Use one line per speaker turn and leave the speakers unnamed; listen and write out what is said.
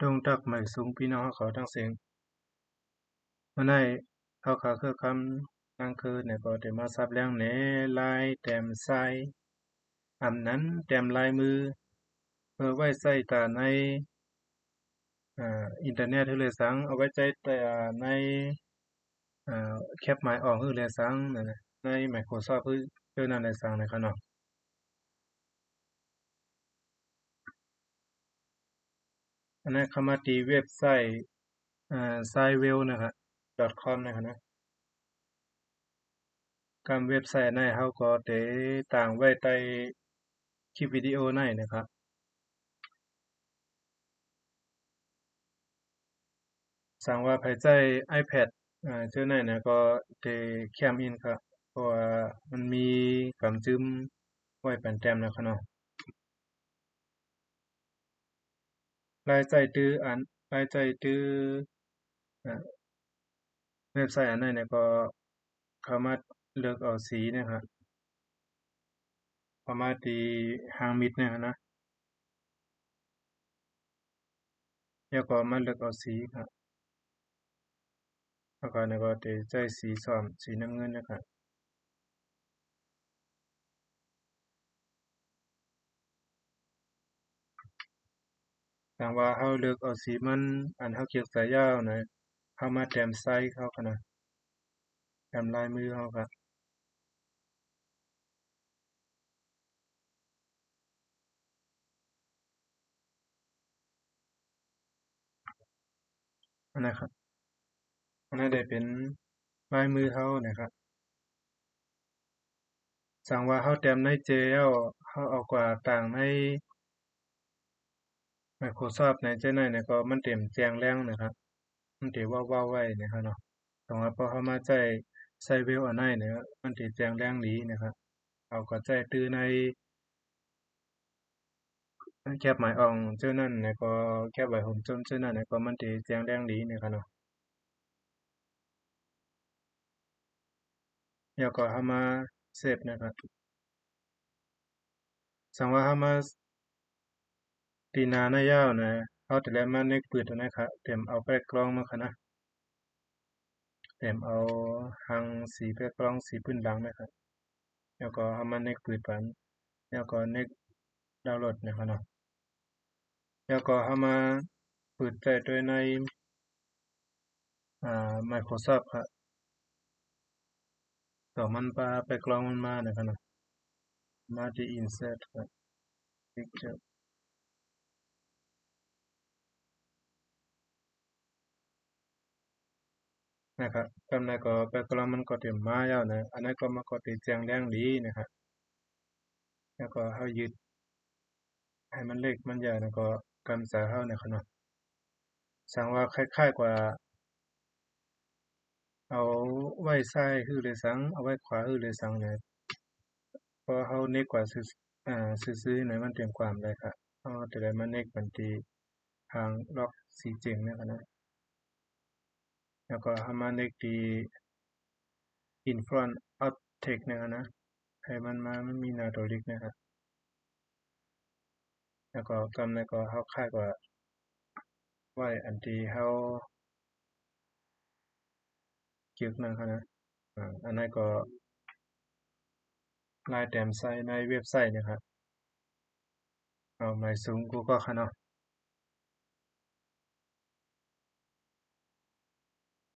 ตรงตักใหม่สูงพี่น้องเขาทั้งเสียงมาในเขาขาคือคำนั่งคือเนี่ยก็ได้มาซับแรงแหนลายแต้มใสอำนั้นแต้มลายมือเพื่อไว้ใส่ตาในอ่าอินเทอร์เน็ตคือเลยสังเอาไว้ใจแต่ในอ่าแคปหมายออกคือเลยสังนั่นใน Microsoft คือเจอนั่นเลยสังในะครับเนาะ อันนั้นเขามาที่เว็บไซต์อ่า sitewell นะครับ .com นะครับนะกำเว็บไซต์นั้นเขาก็ได้ต่างไว้ใต้คลิปวิดีโอนั้นนะครับสั่งว่าไผใช้ iPad อ่าเจ้านั้นน่ะก็ได้แคมอินครับเพราะว่ามันมีกำจึมไว้เป็นแต้มนะครับเนาะ รายใจตื้ออันรายใจตืออ่าเว็บไซต์อันนั้นเนี่ยก็เข้ามาเลือกเอาสีนะครับเข้ามาที่หางมิดเนี่ยนะแล้วก็มาเลือกเอาสีครับแล้วก็เนี่ยก็ได้ใช้สีส้มสีน้ำเงินนะครับ ถ้าว่าเราเลือกเอาสีมัน อันเราเขียนสายยาวน่ะเขามาแต้มใส่เขาก็นะแต้มลายมือเขาก็อันนั้นครับอันนั้นได้เป็นลายมือเขานะครับสั่งว่าเราแต้มในเจลเราเอากว่าต่างใน Microsoft ในเจังได๋เนี่ยก็มันเต็มแจ้งแรงนะครับ มันสิว้าวๆไว้นะครับเนาะแต่ว่าพอเรามาใช้ sitewell อันนั้นเนี่ยมันสิแจ้งแรงดีนะครับเราก็ใช้ตือในแคปหมายออกเจ้านั้นเนี่ยก็แคปไว้ผมจนเจ้านั้นเนี่ยก็มันสิแจ้งแรงดีนะครับเนาะแล้วก็เรามาเซฟนะครับสังว่าเรามา ที่หน้าหน้ายาวนะเราจะได้วมาเน็กปืดนะครับเตรียมเอาแบ็กกราวนด์มาค่ะนะเตรียมเอาหางสีแบ็กกราวนด์สีพื้นหลังนะครับแล้วก็เอามาเน็กปืดปันแล้วก็เน็กดาวน์โหลดนะครับเนาะแล้วก็เรามาปืดได้โดยในอ่า Microsoft ครับต่อมันปาแบ็กกราวนด์มันมานะครับเนาะมาที่ insert ครับ picture นะครับกำนันก็แบ็กกราวนด์มันก็สิมมาแล้วนะอันนั้นก็มันก็สิแจงแรงดีนะครับแล้วก็เรายึดให้มันเล็กมันใหญ่แล้วก็กำสาเราในะครับเนาะสั่งว่าคล้ายๆกว่า เอาไว้ซ้ายคือเลยสังเอาไว้ขวาคือเลยสังเนี่ยพอเราเน็กกว่าซื่ออ่าซื่อๆเนี่ยมันเตรียมความได้ครับเราจะได้มาเน็กบันทีทางล็อกสีเจ๋งนะครับนะ แล้วก็เรามาเน็กที่ in front of text นะครับนะ ให้มันมามันมีหน้าตัวเลขนะครับแล้วก็กำนั้นก็เราคล้ายกว่าไว้อันที่เราเก็บนะครับนะอันนั้นก็ลายแต้มใส่ในเว็บไซต์นะครับเอาหมายสูงกูก็ค่ะเนาะ